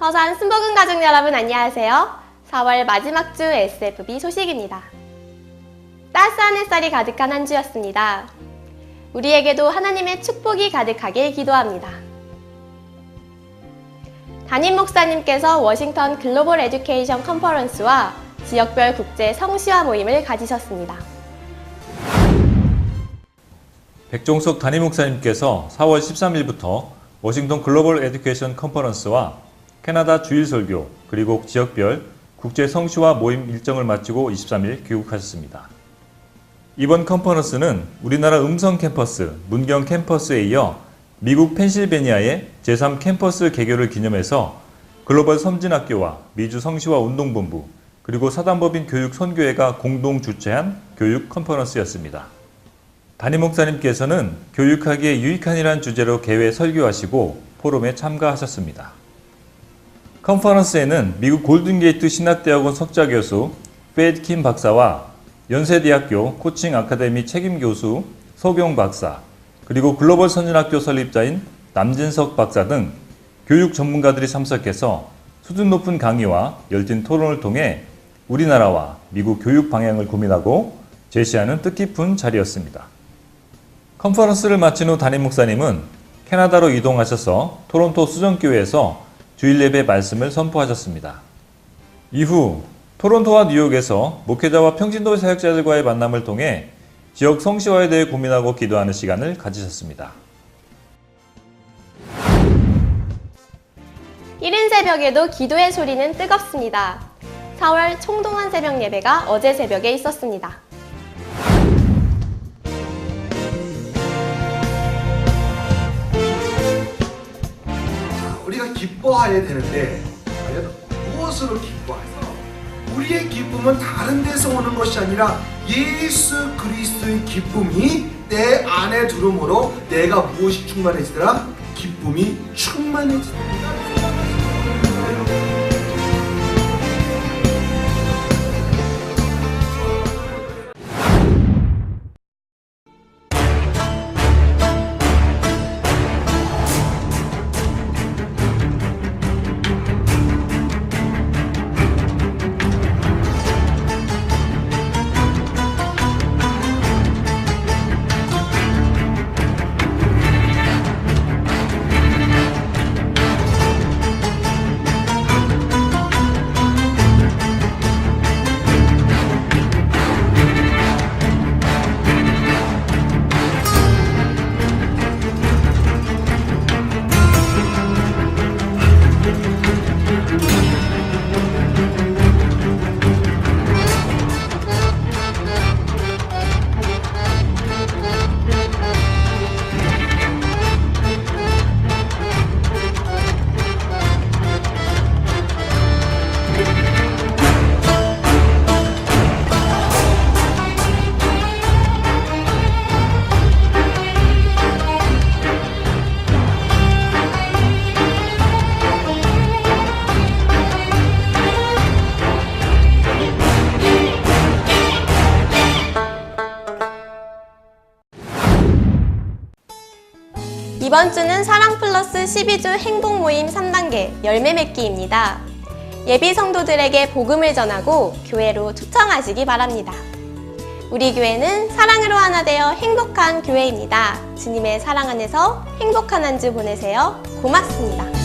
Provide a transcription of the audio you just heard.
서산 순복음 가족 여러분 안녕하세요. 4월 마지막 주 SFB 소식입니다. 따스한 햇살이 가득한 한 주였습니다. 우리에게도 하나님의 축복이 가득하길 기도합니다. 담임 목사님께서 워싱턴 글로벌 에듀케이션 컨퍼런스와 지역별 국제 성시화 모임을 가지셨습니다. 백종석 담임 목사님께서 4월 13일부터 워싱턴 글로벌 에듀케이션 컨퍼런스와 캐나다 주일 설교 그리고 지역별 국제 성시화 모임 일정을 마치고 23일 귀국하셨습니다. 이번 컨퍼런스는 우리나라 음성 캠퍼스, 문경 캠퍼스에 이어 미국 펜실베니아의 제3 캠퍼스 개교를 기념해서 글로벌 섬진학교와 미주 성시화 운동본부 그리고 사단법인 교육 선교회가 공동 주최한 교육 컨퍼런스였습니다. 담임 목사님께서는 교육하기에 유익한이란 주제로 개회 설교하시고 포럼에 참가하셨습니다. 컨퍼런스에는 미국 골든게이트 신학대학원 석좌교수 페드킴 박사와 연세대학교 코칭 아카데미 책임교수 서경 박사, 그리고 글로벌 선진학교 설립자인 남진석 박사 등 교육 전문가들이 참석해서 수준 높은 강의와 열띤 토론을 통해 우리나라와 미국 교육 방향을 고민하고 제시하는 뜻깊은 자리였습니다. 컨퍼런스를 마친 후 담임 목사님은 캐나다로 이동하셔서 토론토 수정교회에서 주일 예배 말씀을 선포하셨습니다. 이후 토론토와 뉴욕에서 목회자와 평신도 사역자들과의 만남을 통해 지역 성시화에 대해 고민하고 기도하는 시간을 가지셨습니다. 이른 새벽에도 기도의 소리는 뜨겁습니다. 4월 총동원 새벽 예배가 어제 새벽에 있었습니다. 기뻐해야 되는데 과연 무엇으로 기뻐할까? 우리의 기쁨은 다른 데서 오는 것이 아니라 예수 그리스도의 기쁨이 내 안에 들어오므로 내가 무엇이 충만해지더라? 기쁨이 충만해지더라. 이번 주는 사랑 플러스 12주 행복 모임 3단계 열매 맺기입니다. 예비 성도들에게 복음을 전하고 교회로 초청하시기 바랍니다. 우리 교회는 사랑으로 하나 되어 행복한 교회입니다. 주님의 사랑 안에서 행복한 한 주 보내세요. 고맙습니다.